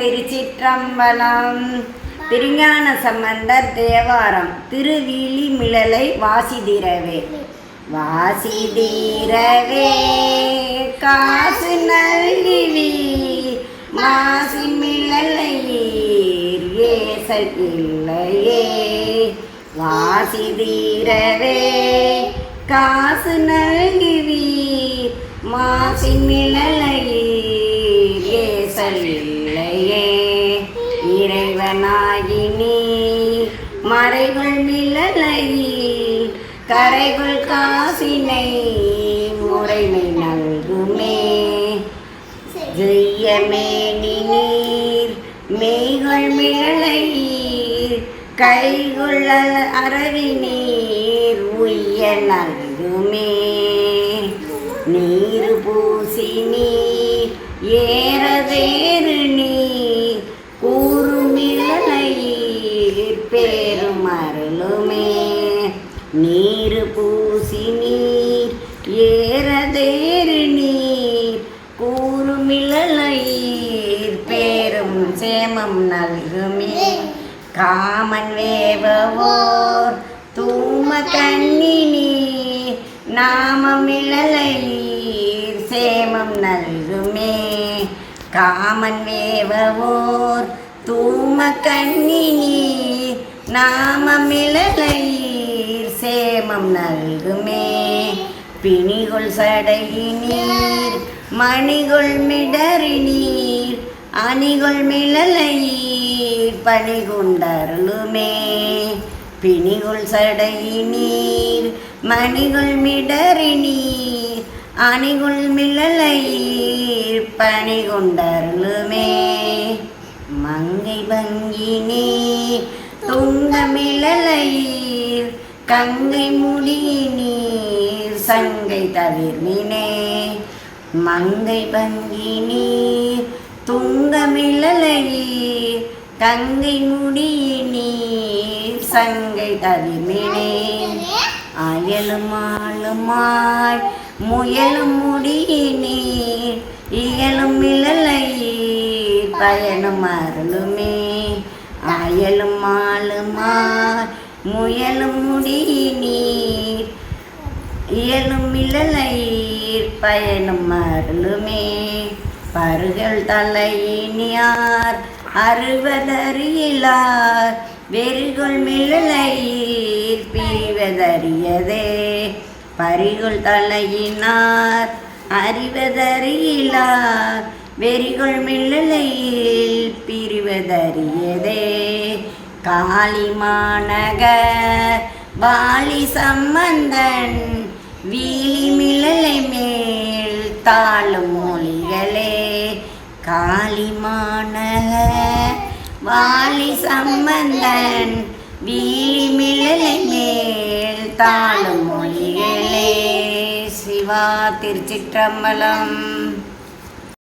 திருச்சிற்றம்பலம். திருஞான சம்பந்தர் தேவாரம். திருவிழி மிளலை வாசிதிரவே. வாசிதீரவே. காசு நல்கிவி. மாசி மிளலையீர் ஏசல் இல்லையே வாசிதீரவே. காசு நல்கிவீர் மாசி மிளலையீர் ஏசல் இல்லையே இறைவனாகி மறைகள் மிளலையீர் கரைகள் காசினை முறைமை நல்குமே. ஜெய்யமே நீர் மெய்கள் மிளலையீர் கைகள் அரவி நீர் உய்ய நல்குமே. நீர் பூசி நீர் ஏறதேறு பேரும் அருளுமே நீர் பூசி நீர் ஏறதேறு நீர் கூறுமிழலீர் பேரும் சேமம் நல்குமே. காமன் வேபவோர் தூம கண்ணி நீர் நாமமிழலையீர் சேமம் நல்குமே. காமன் வேபவோர் தூம கண்ணி நீர் நாமமிழலையீர் சேமம் நல்குமே. பிணிகுள் சடையினீர் மணிகொள் மிடறி நீர் மிழலையீர் மிளலையீர் பணிகுண்டருளுமே. பிணிகுள் சடையினீர் மணிகுள் மிடறி நீர் அணிகுள் மிளலையீர் பணிகுண்டருளுமே. மங்கை பங்கி நீர் துங்க கங்கை முடி நீர் சங்கை தவிர்மினே மங்கை பங்கி நீர் துங்க கங்கை முடி நீர் சங்கை தவிர்மினே அயலும் ஆளுமாய் முயலும் முடி நீர் இயலும் இழலையீர் பயனும் அருளுமே. அயலும் மாலுமார் முயலும் முடி நீர் இயலும் இழலையீர் பயனும் அருளுமே. பருகள் தலையினியார் அறுவதறியலார் வெறிகுள் மிழலையீர் பிரிவதறியதே. பரிகுள் தலையினார் அறிவதறியலார். வெறிகள் மிழலையில் பிரிவதறியதே. காளிமாநக வாலி சம்பந்தன் வீலி மில்லலை மேல் தாழும் மொழிகளே. காளிமாநக வாலி சம்பந்தன் வீலி மில்லலை மேல் தாழும் மொழிகளே. சிவா திருச்சிற்றம்பலம்.